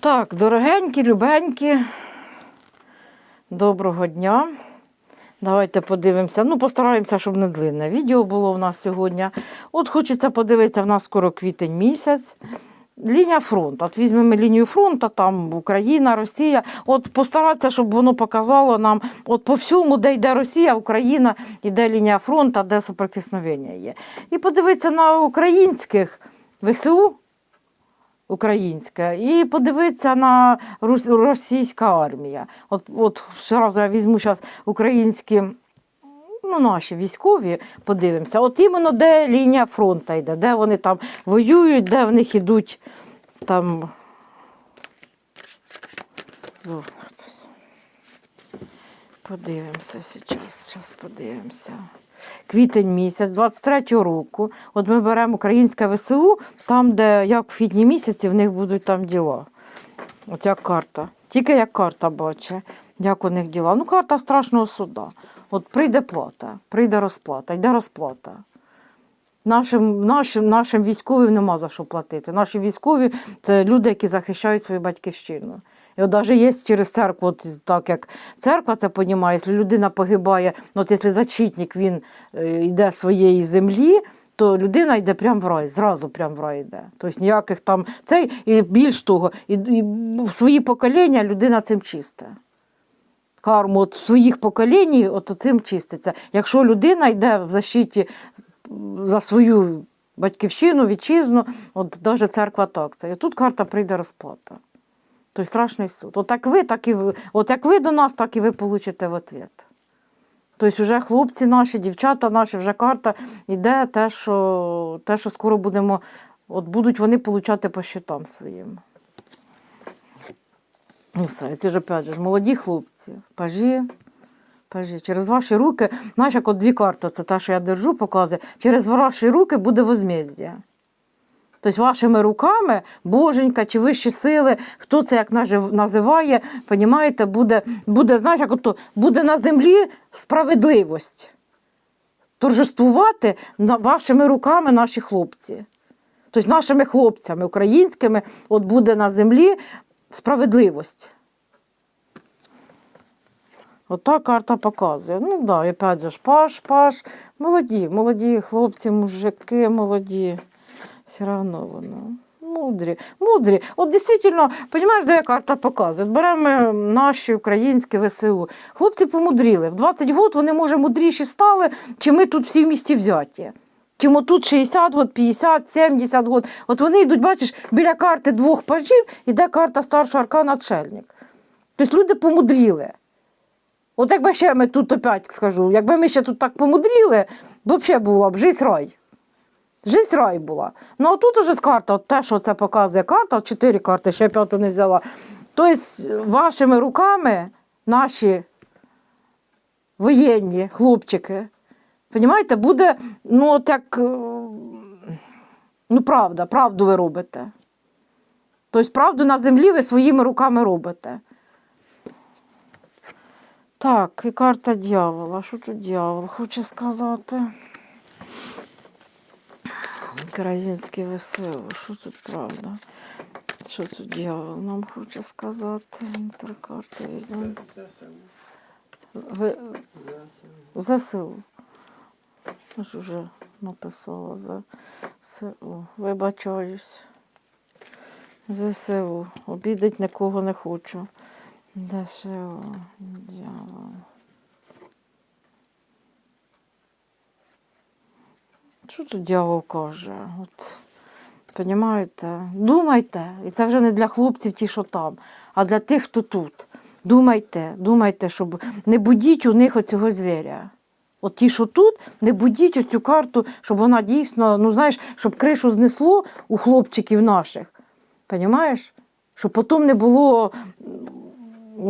Так, дорогенькі, любенькі, доброго дня. Давайте подивимося. Ну, постараємося, щоб не длинне відео було в нас сьогодні. От хочеться подивитися, в нас скоро квітень місяць. Лінія фронту. От візьмемо лінію фронту, там Україна, Росія. От постаратися, щоб воно показало нам, от по всьому, де йде Росія, Україна, іде лінія фронту, де соприкосновення є. І подивитися на українських ВСУ, українська, і подивитися на російська армія. От, от одразу я візьму зараз українські. Ну, наші військові подивимося. От іменно де лінія фронту йде, де вони там воюють, де в них ідуть там. Подивимося зараз, зараз подивимося. Квітень місяць 23-го року. От ми беремо українське ВСУ, там, де як в квітні місяці в них будуть там діла. От як карта. Тільки як карта бачить, як у них діла. Ну, карта страшного суда. От прийде плата, прийде розплата, йде розплата. Нашим, нашим, нашим військовим нема за що платити. Наші військові це люди, які захищають свою батьківщину. От навіть є через церкву, от так як церква це понімає, якщо людина погибає, ну, от якщо зачитник він е, йде своєї землі, то людина йде прямо в рай, зразу прямо в рай йде. Тобто ніяких там цей, і більш того, і, і в свої покоління людина цим чисте карму от своїх поколінь, от цим чиститься. Якщо людина йде в защиті за свою батьківщину, вітчизну, от навіть церква так це. І тут карта прийде розплата. Той страшний суд. От як ви, так і ви. От як ви до нас, так і ви получите в ответ. Тобто вже хлопці наші, дівчата наші, вже карта йде те, що, те, що скоро будемо, от будуть вони получати по щитам своїм. Ну все, це ж опять же молоді хлопці, пажі, пажі. Через ваші руки, знаєш, як от дві карти, це те, що я держу, показує, через ваші руки буде возмездя. Тобто вашими руками, боженька чи вищі сили, хто це як називає, понімаєте, буде, буде, знаєш, як ото, буде на землі справедливість. Торжествувати вашими руками наші хлопці. Тобто нашими хлопцями українськими от буде на землі справедливість. Ота карта показує. Ну так, да, і опять же паш, паш. Молоді, молоді хлопці, мужики, молоді. Все одно воно. Мудрі, мудрі. От дійсно, розумієш, де карта показує? Беремо наші українські ВСУ. Хлопці помудріли. В 20 років вони, може, мудріші стали, чи ми тут всі в місті взяті. Чим отут 60 год, 50, 70 год. От вони йдуть, бачиш, біля карти двох пажів іде карта старшого аркана начальник. Тобто люди помудріли. От якби ще ми тут опять скажу, якби ми ще тут так помудріли, взагалі була б жизнь рай. Жизнь рай була. Ну а тут уже з карта, те, що це показує карта, чотири карти, ще п'яту не взяла. Тобто вашими руками наші воєнні хлопчики, Понімаєте, буде, ну, от як, е, ну, правда, правду ви робите. Тобто правду на землі ви своїми руками робите. Так, і карта дьявола. Що тут дьявол хоче сказати? Український весело. Що тут правда? Що тут дьявол нам хоче сказати? Три карти візьмемо. Ви- ЗСУ. Я ж уже написала за СУ. Вибачаюсь. ЗСУ. Обідать нікого не хочу. ДСУ. Дьявол. Що тут дьявол каже? От, понімаєте? Думайте. І це вже не для хлопців ті, що там, а для тих, хто тут. Думайте, думайте, щоб не будіть у них оцього звіря. От ті, що тут, не будіть оцю карту, щоб вона дійсно, ну знаєш, щоб кришу знесло у хлопчиків наших. Понімаєш? Щоб потім не було,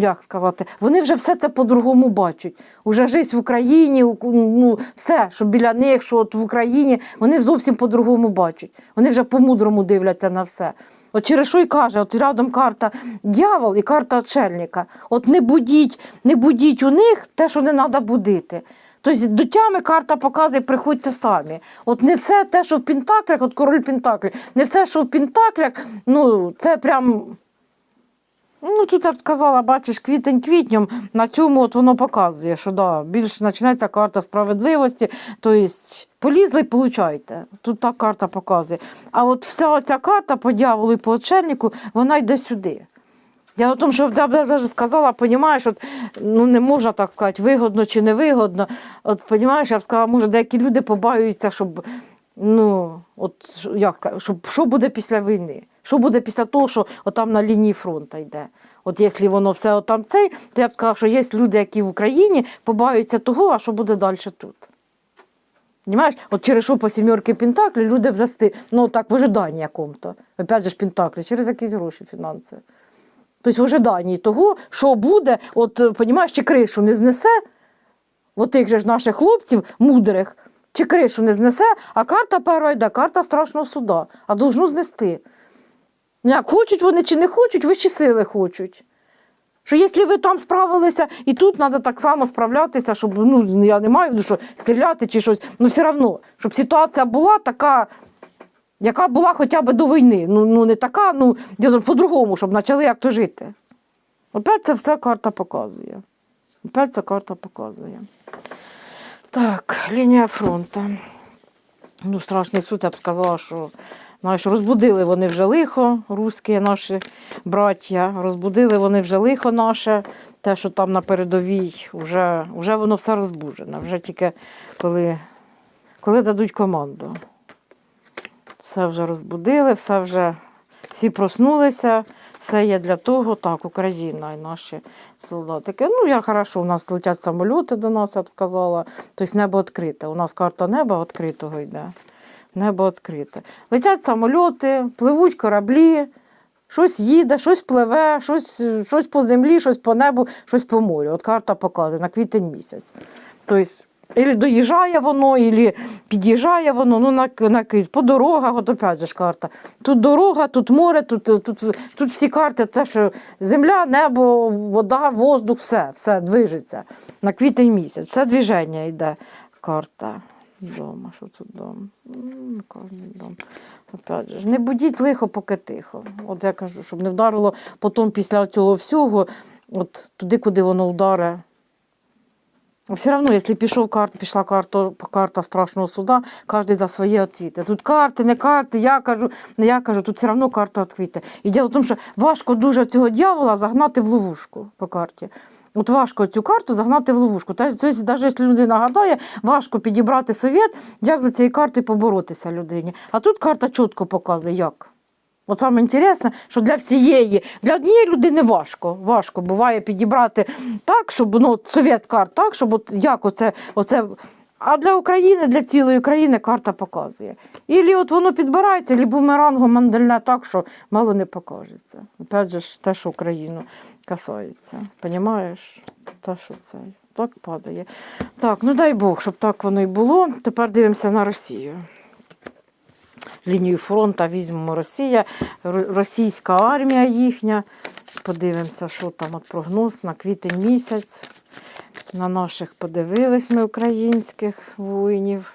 як сказати, вони вже все це по-другому бачать. Уже життя в Україні, ну, все, що біля них, що от в Україні, вони зовсім по-другому бачать. Вони вже по-мудрому дивляться на все. От через що й каже, от рядом карта дьявол і карта отшельника. От не будіть, не будіть у них те, що не треба будити. Тобто до тями карта показує, приходьте самі. От не все те, що в Пентаклях, от король Пентаклів, не все, що в Пентаклях, ну це прям Ну, тут я б сказала, бачиш, квітень квітнем, на цьому от воно показує, що да, більш починається карта справедливості, тобто полізли получайте. Тут та карта показує. А от вся ця карта по дьяволу і по отшельнику, вона йде сюди. Я о тому, що я б вже сказала, розумієш, от, ну не можна так сказати, вигодно чи не вигодно. От розумієш, я б сказала, може, деякі люди побаюються, щоб, ну, от, як, щоб, що буде після війни? Що буде після того, що отам на лінії фронту йде? От якщо воно все отам цей, то я б сказала, що є люди, які в Україні побаюються того, а що буде далі тут. Понимаєш? От через що по сімерки Пентаклі люди взасти, ну так в ожиданні якому-то. Опять же ж Пентаклі, через якісь гроші, фінанси. Тобто в ожиданні того, що буде, от, понімаєш, чи кришу не знесе, от тих же ж наших хлопців мудрих, чи кришу не знесе, а карта перша йде, карта страшного суда, а должну знести. Ну, як хочуть вони чи не хочуть, вищі сили хочуть. Що якщо ви там справилися, і тут треба так само справлятися, щоб ну, я не маю що стріляти чи щось, ну все одно, щоб ситуація була така, яка була хоча б до війни. Ну, ну не така, ну по-другому, щоб почали як то жити. Опять це все карта показує. Опять ця карта показує. Так, лінія фронту. Ну, страшний суд, я б сказала, що знаєш, розбудили вони вже лихо, русські наші браття, розбудили вони вже лихо наше, те, що там на передовій, вже, вже воно все розбужене. Вже тільки коли, коли дадуть команду. Все вже розбудили, все вже всі проснулися, все є для того. Так, Україна і наші солдатики. Ну, я хорошо, у нас летять самоліти до нас, я б сказала. Тобто небо відкрите. У нас карта неба відкритого йде. Небо відкрите. Летять самоліти, пливуть кораблі, щось їде, щось пливе, щось, щось по землі, щось по небу, щось по морю. От карта показує на квітень місяць. Тобто, Ілі доїжджає воно, ілі під'їжджає воно, ну на, на якийсь- по дорогах, от опять же ж карта. Тут дорога, тут море, тут, тут, тут всі карти, те, що земля, небо, вода, воздух, все, все движеться. На квітень місяць, все движення йде. Карта. Дома, що тут дом? М, Кожний дом. Опять же, не будіть лихо, поки тихо. От я кажу, щоб не вдарило потім після цього всього, от туди, куди воно вдаре. Все одно, якщо пішов карт, пішла карта, карта страшного суда, кожен за своє відвіти. Тут карти, не карти, я кажу, не я кажу, тут все одно карта відвіти. І діло в тому, що важко дуже цього дьявола загнати в ловушку по карті. От важко цю карту загнати в ловушку. Та, тобто, навіть якщо людина гадає, важко підібрати совет, як за цією картою поборотися людині. А тут карта чітко показує, як. От саме інтересне, що для всієї, для однієї людини важко. Важко буває підібрати так, щоб ну, от совет карт, так, щоб от як оце, оце. А для України, для цілої країни карта показує. Ілі от воно підбирається, ілі бумерангом мандельне так, що мало не покажеться. Опять же те, що Україну касається. Понімаєш? Те, що це так падає. Так, ну дай Бог, щоб так воно і було. Тепер дивимося на Росію. Лінію фронту візьмемо Росія, російська армія їхня. Подивимося, що там от прогноз на квітень місяць. На наших подивились ми українських воїнів.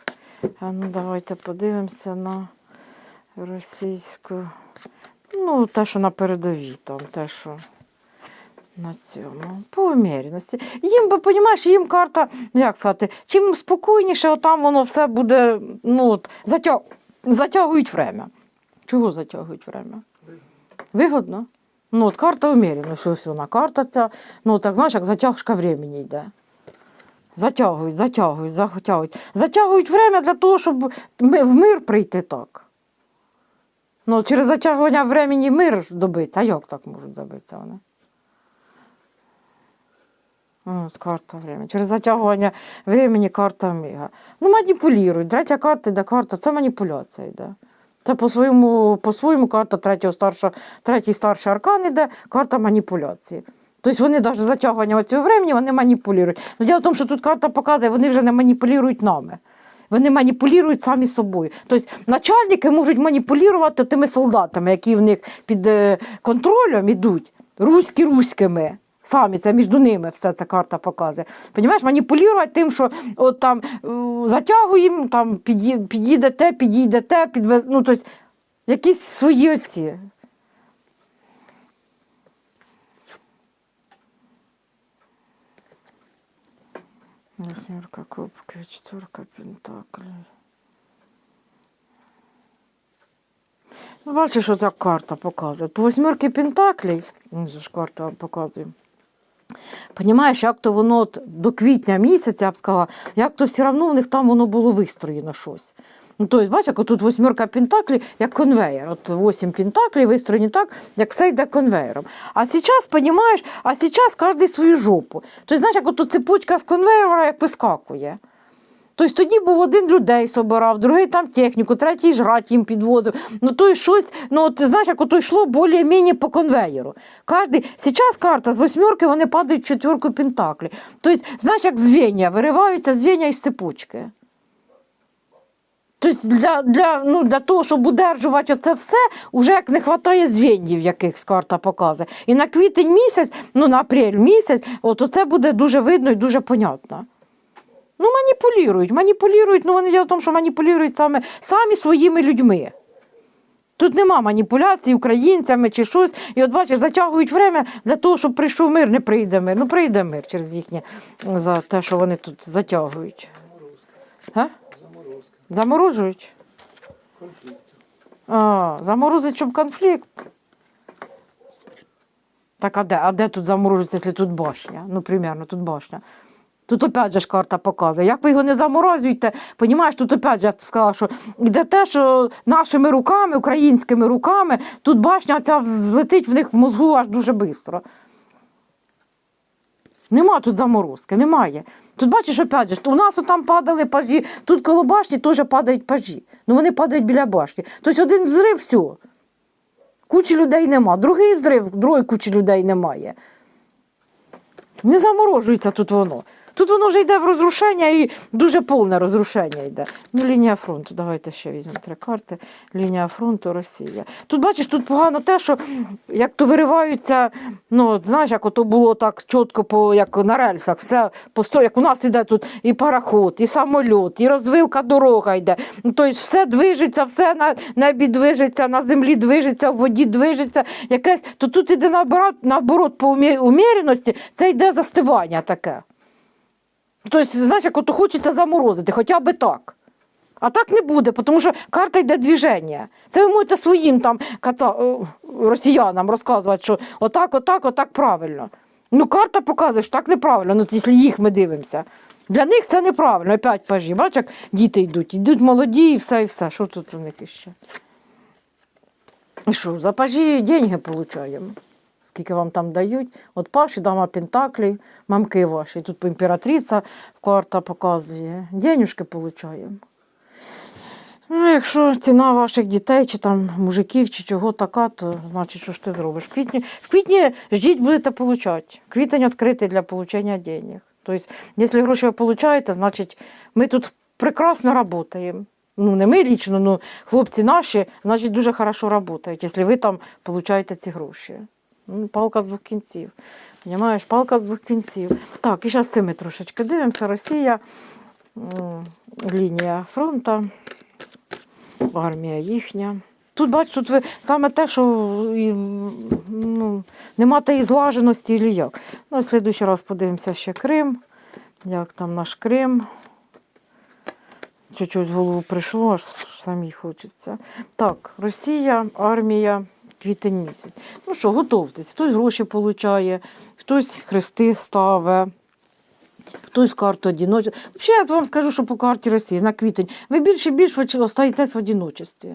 А ну давайте подивимося на російську. Ну, те, що на передовій, там, те, що на цьому. По уміряності. Їм, бо, понімаєш, їм карта, ну як сказати, чим спокійніше, отам воно все буде, ну, от, затяг... затягують время. Чого затягують время? Вигодно. Ну, от карта уміряна, ось вона карта ця. Ну, так знаєш, як затяжка времени йде. Затягують, затягують, затягують. Затягують время для того, щоб ми, в мир прийти так. Ну, через затягування времени мир добиться. А як так можуть добитися вони? Ось карта времени. Через затягування времени карта міга. Ну, маніпулюють. Третя карта йде карта, це маніпуляція йде. Це по-своєму, по-своєму карта третього старша, третій старший аркан йде, карта маніпуляції. Тобто вони навіть затягування цього времени вони маніпулюють. Ну, діло в тому, що тут карта показує, вони вже не маніпулюють нами. Вони маніпулюють самі собою. Тобто начальники можуть маніпулювати тими солдатами, які в них під е, контролем ідуть, руські руськими. Самі це між ними все ця карта показує. Понімаєш, маніпулювати тим, що от там е, затягуємо, там під'їде те, під'їде те, підвез... ну, тобто якісь свої оці. Восьмерка кубки, четверка пентаклей. Ну, бачиш, що так карта показує. По восьмерки Пентаклі? він ну, ж карта показує. Понімаєш, як то воно до квітня місяця, я б сказала, як то все одно в них там воно було вистроєно щось. Ну, тобто, бачиш, тут восьмерка пентаклів, як конвейер. От вісім пентаклів вистроєні так, як все йде конвейером. А зараз, розумієш, а зараз кожен свою жопу. Тобто, знаєш, як от цепочка з конвейера як вискакує. Тобто тоді був один людей собирав, другий там техніку, третій жрать їм підвозив. Ну то щось, ну от знаєш, як ото йшло більш-менш по конвейеру. Кожний, зараз карта з восьмерки, вони падають в четверку пентаклі. Тобто, знаєш, як звіння, вириваються звіння із цепочки. Тобто для, для, ну, для того, щоб удержувати оце все, вже як не вистачає звеньїв, яких карта показує. І на квітень місяць, ну на апрель місяць, от оце буде дуже видно і дуже понятно. Ну, маніпулюють, маніпулюють, ну вони в тому, що маніпулюють саме, самі своїми людьми. Тут нема маніпуляцій українцями чи щось. І от бачиш, затягують время для того, щоб прийшов мир, не прийде мир. Ну прийде мир через їхнє за те, що вони тут затягують. Заморозка. Заморожують? Конфлікт. А, заморозить, щоб конфлікт. Так, а де? А де тут заморожується, якщо тут башня? Ну, примерно, тут башня. Тут опять же ж карта показує. Як ви його не заморозуєте, понімаєш, тут опять же я сказала, що йде те, що нашими руками, українськими руками, тут башня ця злетить в них в мозгу аж дуже швидко. Нема тут заморозки, немає. Тут бачиш, опять же, у нас там падали пажі, тут коло башні теж падають пажі. Ну вони падають біля башні. Тобто один взрив, все. Кучі людей нема. Другий взрив, другої кучі людей немає. Не заморожується тут воно. Тут воно вже йде в розрушення і дуже повне розрушення йде. Ну, лінія фронту. Давайте ще візьмемо три карти. Лінія фронту, Росія. Тут бачиш, тут погано те, що як то вириваються, ну, знаєш, як ото було так чітко, по, як на рельсах, все посто, як у нас йде тут і пароход, і самоліт, і розвилка дорога йде. Ну, тобто все движеться, все на небі движеться, на землі движеться, в воді движеться. Якесь, то тут іде наоборот, наоборот по умі- уміреності, це йде застивання таке. Тобто, знаєш, як ото хочеться заморозити, хоча б так. А так не буде, тому що карта йде движення. Це ви можете своїм там каца... е, росіянам розказувати, що отак, отак, отак правильно. Ну, карта показує, що так неправильно, ну, якщо їх ми дивимося. Для них це неправильно, опять пажі. Бачиш, як діти йдуть, йдуть молоді і все, і все. Що тут у них іще? І що, за пажі деньги отримуємо. Скільки вам там дають? От паші, дама Пентаклі, мамки ваші. Тут імператриця карта показує. Денюжки отримуємо. Ну, якщо ціна ваших дітей, чи там мужиків, чи чого така, то значить, що ж ти зробиш? В квітні, в квітні ждіть, будете отримати. Квітень відкритий для отримання денег. Тобто, якщо гроші ви отримуєте, значить ми тут прекрасно працюємо. Ну, не ми лічно, ну хлопці наші, значить, дуже хорошо працюють, якщо ви там отримуєте ці гроші. Ну, палка з двох кінців. Понімаєш, палка з двох кінців. Так, і зараз цими трошечки дивимося. Росія, лінія фронту, армія їхня. Тут, бач, тут ви саме те, що ну, нема тієї злаженості і як. Ну, слідуючий раз подивимося ще Крим. Як там наш Крим. Чуть-чуть в голову прийшло, аж самі хочеться. Так, Росія, армія, квітень місяць. Ну що, готовтесь. Хтось гроші получає, хтось хрести ставить. Хтось карту одиночества. Взагалі, я вам скажу, що по карті Росії на квітень ви більше і більше остаєтесь в одиночестві.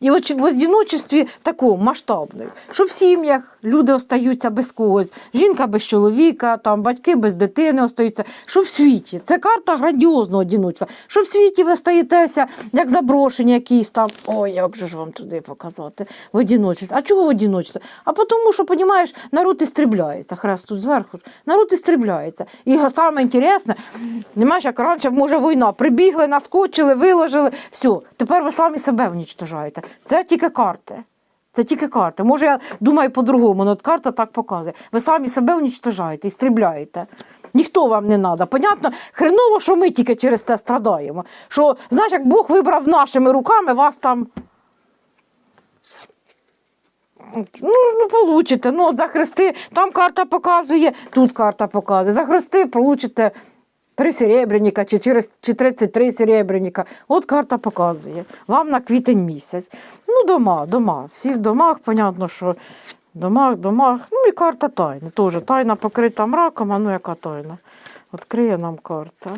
І от в одиночестві такому масштабному, що в сім'ях люди остаються без когось, жінка без чоловіка, там батьки без дитини остаються. Що в світі? Це карта грандіозного одиночества. Що в світі ви стаєтеся, як заброшені якісь там. Ой, як же ж вам туди показати? В одиночестві. А чого в одиночестві? А тому, що, розумієш, народ істрібляється. Хрест тут зверху. Народ істрібляється. І саме інтересне, немає, як раніше, може, війна. Прибігли, наскочили, виложили. Все, тепер ви самі себе унічтожаєте. Це тільки карти. Це тільки карти. Може, я думаю по-другому, але карта так показує. Ви самі себе унічтожаєте і стрібляєте. Ніхто вам не треба. Понятно, хреново, що ми тільки через це страдаємо. Що, знаєш, як Бог вибрав нашими руками, вас там. Ну, ну, получите. Ну, от за хрести, там карта показує, тут карта показує. За хрести получите 3 серебряника чи, через- чи 33 серебряника. От карта показує. Вам на квітень місяць. Ну, дома, дома. Всі в домах, понятно, що домах, домах. Ну і карта тайна. Теж тайна покрита мраком, а ну яка тайна. Відкриє нам карта.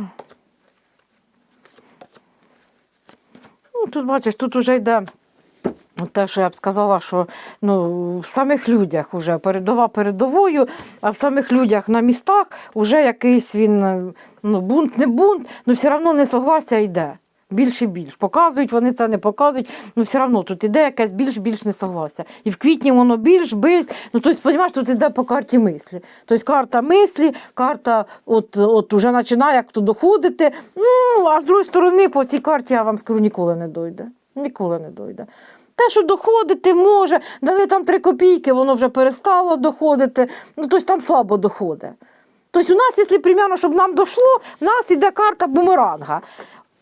Ну, тут бачиш, тут вже йде те, що я б сказала, що ну, в самих людях вже передова передовою, а в самих людях на містах вже якийсь він е, ну, бунт, не бунт, ну все одно несогласся йде. Більше і більш. Показують, вони це не показують, ну все одно тут іде якесь більш-більш несогласся. І в квітні воно більш, більш. Ну, тобто, розумієш, тут іде по карті мислі. Тобто карта мислі, карта от, от уже починає як то доходити. Ну, а з другої сторони, по цій карті я вам скажу, ніколи не дойде. Ніколи не дойде. Те, що доходити може, дали там три копійки, воно вже перестало доходити. Ну, тобто там слабо доходить. Тобто у нас, якщо примерно, щоб нам дійшло, в нас іде карта бумеранга.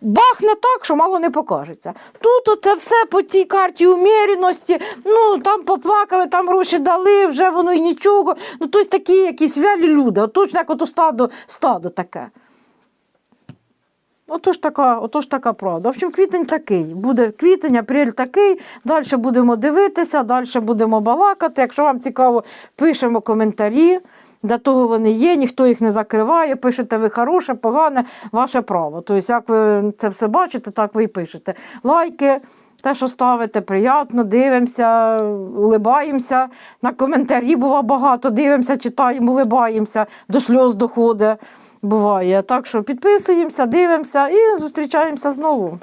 Бахне так, що мало не покажеться. Тут оце все по тій карті уміряності, ну там поплакали, там гроші дали, вже воно і нічого. Ну, тобто такі якісь вялі люди, от як ото стадо, стадо таке. Отож така, отож така правда. В общем, квітень такий. Буде квітень, апрель такий. Далі будемо дивитися, далі будемо балакати. Якщо вам цікаво, пишемо коментарі. Для того вони є, ніхто їх не закриває. Пишете ви хороше, погане, ваше право. Тобто, як ви це все бачите, так ви і пишете. Лайки, те, що ставите, приємно, дивимося, улибаємося. На коментарі бува багато, дивимося, читаємо, улибаємося, до сльоз доходить. Буває. Так що підписуємося, дивимося і зустрічаємося знову.